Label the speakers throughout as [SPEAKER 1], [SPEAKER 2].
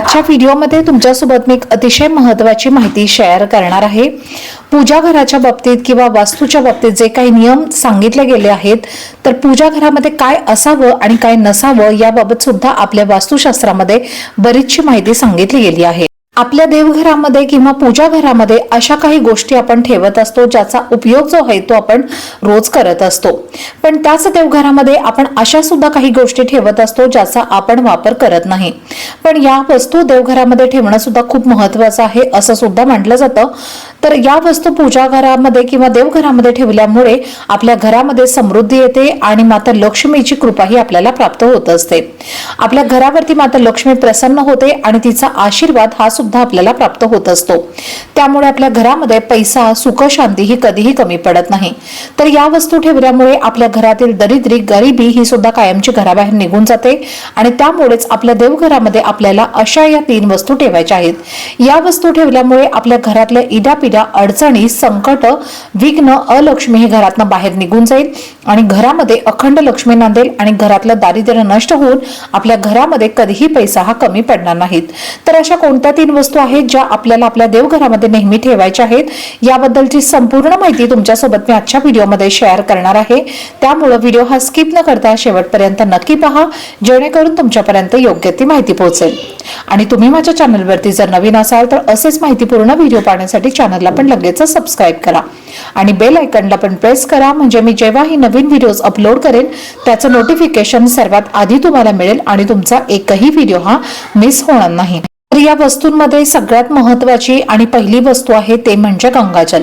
[SPEAKER 1] आजच्या व्हिडिओमध्ये तुमच्यासोबत मी एक अतिशय महत्वाची माहिती शेअर करणार आहे. पूजा घराच्या बाबतीत किंवा वास्तूच्या बाबतीत जे काही नियम सांगितले गेले आहेत तर पूजा घरामध्ये काय असावं आणि काय नसावं याबाबत सुद्धा आपल्या वास्तुशास्त्रामध्ये बरीचशी माहिती सांगितली गेली आहे. आपल्या देवघरामध्ये किंवा पूजा घरामध्ये अशा काही गोष्टी आपण ठेवत असतो ज्याचा उपयोग जो आहे तो आपण रोज करत असतो. पण त्याच देवघरामध्ये आपण अशा सुद्धा काही गोष्टी ठेवत असतो ज्याचा आपण वापर करत नाही. पण या वस्तू देवघरामध्ये ठेवणं सुद्धा खूप महत्वाचं आहे असं सुद्धा म्हटलं जातं. तर या वस्तू पूजा घरामध्ये किंवा देवघरामध्ये ठेवल्यामुळे आपल्या घरामध्ये समृद्धी येते आणि माता लक्ष्मीची कृपाही आपल्याला प्राप्त होत असते. आपल्या घरावरती माता लक्ष्मी प्रसन्न होते आणि तिचा आशीर्वाद हा सुद्धा आपल्याला प्राप्त होत असतो. त्यामुळे आपल्या घरामध्ये पैसा सुख शांती ही कधीही कमी पडत नाही. तर या वस्तू ठेवल्यामुळे आपल्या घरातील दरिद्री गरिबी ही सुद्धा कायमची घराबाहेर निघून जाते आणि त्यामुळेच आपल्या देवघरामध्ये आपल्याला अशा या तीन वस्तू ठेवायच्या आहेत. या वस्तू ठेवल्यामुळे आपल्या घरातल्या इडापिडा अडचणी संकट विघ्न अलक्ष्मी हे घरातनं बाहेर निघून जाईल आणि घरामध्ये अखंड लक्ष्मी नांदेल आणि घरातलं दारिद्र्य नष्ट होऊन आपल्या घरामध्ये कधीही पैसा हा कमी पडणार नाहीत. तर अशा कोणत्या तीन वस्तू आहेत ज्या आपल्याला आपल्या देवघरामध्ये नेहमी ठेवायच्या आहेत? याबद्दलची संपूर्ण माहिती तुमच्यासोबत मी आजच्या व्हिडिओमध्ये शेअर करणार आहे. त्यामुळे व्हिडिओ हा स्किप न करता शेवटपर्यंत नक्की पहा जेणेकरून तुमच्यापर्यंत योग्य ती माहिती पोहोचेल. आणि तुम्ही माझ्या चॅनलवरती जर नवीन असाल तर असेच माहितीपूर्ण व्हिडिओ पाहण्यासाठी चॅनल चॅनलला पण लगेच सबस्क्राईब करा. आणि बेल आयकनला पण प्रेस करा म्हणजे मी जेव्हा ही नवीन व्हिडिओज अपलोड करेन त्याचं नोटिफिकेशन सर्वात आधी तुम्हाला मिळेल आणि तुमचा एकही व्हिडिओ हा मिस होणार नाही. तर या वस्तूंमध्ये सगळ्यात महत्वाची आणि पहिली वस्तू आहे ते म्हणजे गंगाजल.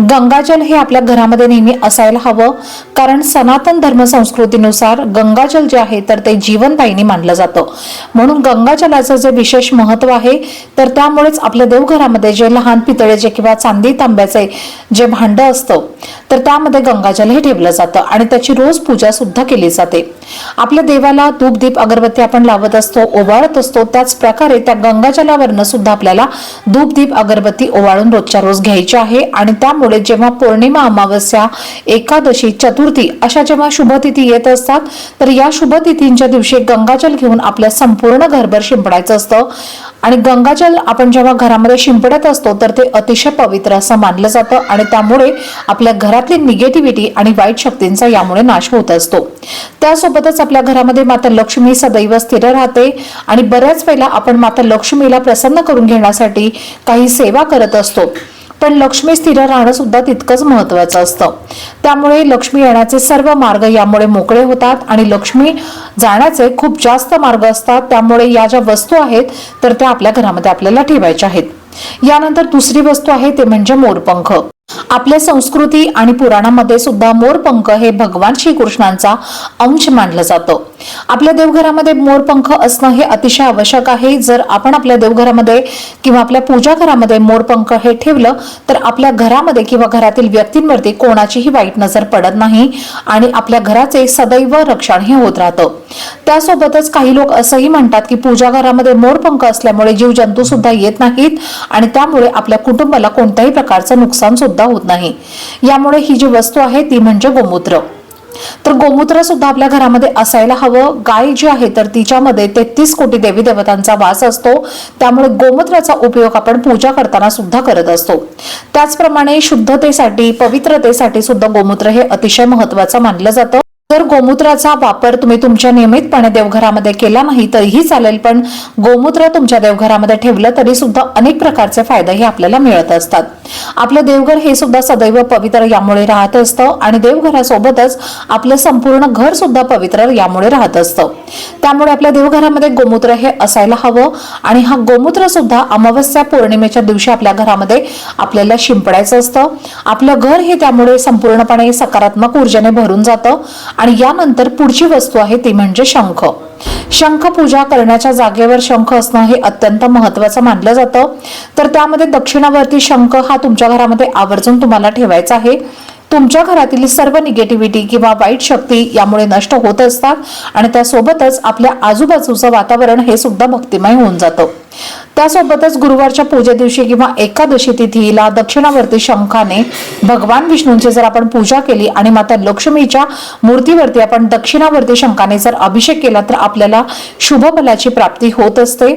[SPEAKER 1] गंगाजल हे आपल्या घरामध्ये नेहमी असायला हवं. कारण सनातन धर्म संस्कृतीनुसार गंगाजल जे आहे तर ते जीवनदायिनी मानलं जातं. म्हणून गंगाजलाचं जे विशेष महत्त्व आहे तर त्यामुळेच आपल्या देवघरामध्ये जे लहान पितळेचे किंवा चांदी तांब्याचे जे भांड असतं तर त्यामध्ये गंगाजलही ठेवलं जातं आणि त्याची रोज पूजा सुद्धा केली जाते. आपल्या देवाला धूप दीप अगरबत्ती आपण लावत असतो ओवाळत असतो. त्याच प्रकारे त्या गंगाजलावरनं सुद्धा आपल्याला धूप दीप अगरबत्ती ओवाळून रोजच्या रोज घ्यायची आहे. आणि त्यामुळे जेव्हा पौर्णिमा अमावस्या एकादशी चतुर्थी अशा जेव्हा शुभतिथी येत असतात तर या शुभतिथींच्या दिवशी गंगाजल घेऊन आपल्या संपूर्ण घरभर शिंपडायचं असतं. आणि गंगाजल आपण जेव्हा घरामध्ये शिंपडत असतो तर ते अतिशय पवित्र असं मानलं जातं आणि त्यामुळे आपल्या घरातली निगेटिव्हिटी आणि वाईट शक्तींचा यामुळे नाश होत असतो. त्यासोबतच आपल्या घरामध्ये माता लक्ष्मी सदैव स्थिर राहते आणि बऱ्याच वेळेला आपण माता लक्ष्मीला प्रसन्न करून घेण्यासाठी काही सेवा करत असतो. पण लक्ष्मी स्थिर राहणं सुद्धा तितकंच महत्वाचं असतं. त्यामुळे लक्ष्मी येण्याचे सर्व मार्ग यामुळे मोकळे होतात आणि लक्ष्मी जाण्याचे खूप जास्त मार्ग असतात. त्यामुळे या ज्या वस्तू आहेत तर त्या आपल्या घरामध्ये आपल्याला ठेवायच्या आहेत. यानंतर दुसरी वस्तू आहे ते म्हणजे मोरपंख. आपल्या संस्कृती आणि पुराणामध्ये सुद्धा मोरपंख हे भगवान श्रीकृष्णांचा अंश मानलं जातं. आपल्या देवघरामध्ये मोरपंख असणं हे अतिशय आवश्यक आहे. जर आपण आपल्या देवघरामध्ये किंवा आपल्या पूजा घरामध्ये मोरपंख हे ठेवलं तर आपल्या घरामध्ये किंवा घरातील व्यक्तींवरती कोणाचीही वाईट नजर पडत नाही आणि आपल्या घराचे सदैव रक्षण हे होत राहतं. त्यासोबतच काही लोक असंही म्हणतात की पूजा घरामध्ये मोरपंख असल्यामुळे जीव जंतू सुद्धा येत नाहीत आणि त्यामुळे आपल्या कुटुंबाला कोणत्याही प्रकारचं नुकसान सुद्धा होत नाही. यामुळे ही जी वस्तू आहे ती म्हणजे गोमूत्र. तर गोमूत्र सुद्धा आपल्या घरामध्ये असायला हवं. गाय जी आहे तर तिच्यामध्ये तेहतीस कोटी देवी देवतांचा वास असतो. त्यामुळे गोमूत्राचा उपयोग आपण पूजा करताना सुद्धा करत असतो. त्याचप्रमाणे शुद्धतेसाठी पवित्रतेसाठी सुद्धा गोमूत्र हे अतिशय महत्वाचं मानलं जातं. जर गोमूत्राचा वापर तुम्ही तुमच्या नियमितपणे देवघरामध्ये केला नाही तरीही चालेल. पण गोमूत्र तुमच्या देवघरामध्ये ठेवलं तरी सुद्धा अनेक प्रकारचे फायदेही आपल्याला मिळत असतात. आपलं देवघर हे सुद्धा सदैव पवित्र यामुळे राहत असतं आणि देवघरासोबतच आपलं संपूर्ण घर सुद्धा पवित्र यामुळे राहत असतं. त्यामुळे आपल्या देवघरामध्ये गोमूत्र हे असायला हवं आणि हा गोमूत्र सुद्धा अमावस्या पौर्णिमेच्या दिवशी आपल्या घरामध्ये आपल्याला शिंपडायचं असतं. आपलं घर हे त्यामुळे संपूर्णपणे सकारात्मक ऊर्जेने भरून जातं आणि यानंतर पुढची वस्तू आहे ती म्हणजे शंख. शंख पूजा करण्याच्या जागेवर शंख असणं हे अत्यंत महत्वाचं मानलं जातं. तर त्यामध्ये दक्षिणावर्ती शंख हा तुमच्या घरामध्ये आवर्जून तुम्हाला ठेवायचा आहे. तुमच्या घरातील सर्व निगेटिव्हिटी किंवा वाईट शक्ती यामुळे नष्ट होत असतात आणि त्यासोबतच आपल्या आजूबाजूचं वातावरण हे सुद्धा भक्तिमय होऊन जातं. त्यासोबतच गुरुवारच्या पूजे दिवशी किंवा एकादशी तिथीला दक्षिणावर्ती शंखाने भगवान विष्णूंची जर आपण पूजा केली आणि माता लक्ष्मीच्या मूर्तीवरती आपण दक्षिणावर्ती शंखाने जर अभिषेक केला तर आपल्याला शुभ फलाची प्राप्ती होत असते.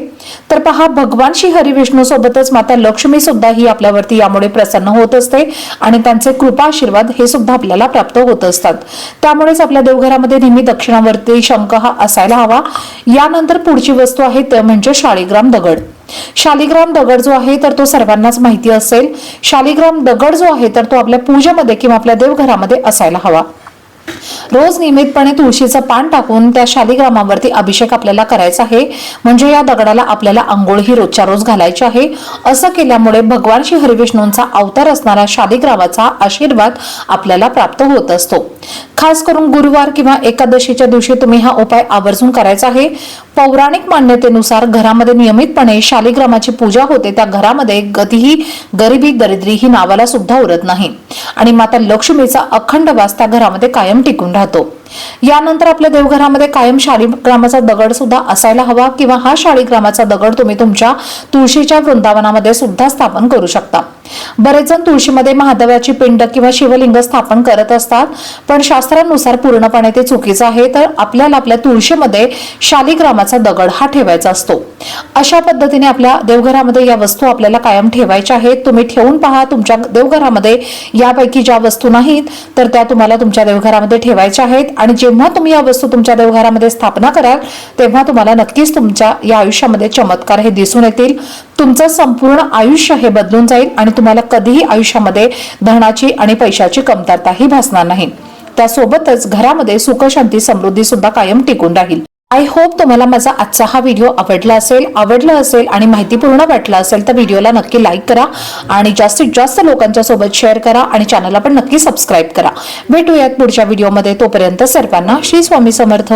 [SPEAKER 1] तर पहा भगवान श्री हरी विष्णू सोबतच माता लक्ष्मी सुद्धा ही आपल्यावरती यामुळे प्रसन्न होत असते आणि त्यांचे कृपा आशीर्वाद हे सुद्धा आपल्याला प्राप्त होत असतात. त्यामुळेच आपल्या देवघरामध्ये नेहमी दक्षिणावर्ती शंख हा असायला हवा. यानंतर पुढची वस्तू आहे ते म्हणजे शाळीग्राम दगड. शालिग्राम दगड जो आहे तर तो सर्वांनाच माहिती असेल. शालिग्राम दगड जो आहे तर तो आपल्या पूजेमध्ये किंवा आपल्या देवघरामध्ये असायला हवा. रोज नियमितपणे तुळशीचं पान टाकून त्या शालिग्रामावरती अभिषेक आपल्याला करायचा आहे. म्हणजे या दगडाला आपल्याला आंघोळ ही रोजच्या रोज घालायची आहे. असं केल्यामुळे भगवान श्री हरिविष्णूंचा अवतार असणारा शालिग्रामाचा आशीर्वाद आपल्याला प्राप्त होत असतो. खास करून गुरुवार किंवा एकादशीच्या दिवशी तुम्ही हा उपाय आवर्जून करायचा आहे. पौराणिक मान्यतेनुसार घरामध्ये नियमितपणे शालिग्रामाची पूजा होते. त्या घरामध्ये गतीही गरिबी दरिद्री ही नावाला सुद्धा उरत नाही. आणि माता लक्ष्मीचा अखंड वास त्या घरामध्ये कायम टिकून राहतो. यानंतर आपल्या देवघरामध्ये कायम शालिग्रामाचा दगड सुद्धा असायला हवा किंवा हा शालिग्रामाचा दगड तुम्ही तुमच्या तुळशीच्या वृंदावनामध्ये सुद्धा स्थापन करू शकता. बरेच जण तुळशीमध्ये महादेवाची पिंड किंवा शिवलिंग स्थापन करत असतात पण शास्त्रानुसार पूर्णपणे ते चुकीचं आहे तर आपल्याला आपल्या तुळशीमध्ये शालिग्रामाचा दगड हा ठेवायचा असतो. अशा पद्धतीने आपल्या देवघरामध्ये या वस्तू आपल्याला कायम ठेवायच्या आहेत. तुम्ही ठेवून पहा तुमच्या देवघरामध्ये यापैकी ज्या वस्तू नाहीत तर त्या तुम्हाला तुमच्या देवघरामध्ये ठेवायच्या आहेत. आणि जेव्हा तुम्ही या वस्तू तुमच्या देवघरामध्ये स्थापना कराल तेव्हा तुम्हाला नक्कीच तुमच्या या आयुष्यामध्ये चमत्कार हे दिसून येतील. तुमचं संपूर्ण आयुष्य हे बदलून जाईल आणि तुम्हाला कधीही आयुष्यामध्ये धनाची आणि पैशाची कमतरताही भासणार नाही. त्यासोबतच घरामध्ये सुखशांती समृद्धी सुद्धा कायम टिकून राहील. आय होप तुम्हाला माझा आजचा हा व्हिडिओ आवडला असेल आवडला असेल आणि माहितीपूर्ण वाटला असेल तर व्हिडिओला नक्की लाईक करा आणि जास्तीत जास्त लोकांच्या सोबत शेअर करा आणि चॅनलला पण नक्की सबस्क्राईब करा. भेटूयात पुढच्या व्हिडिओमध्ये तोपर्यंत सर्वांना श्री स्वामी समर्थ.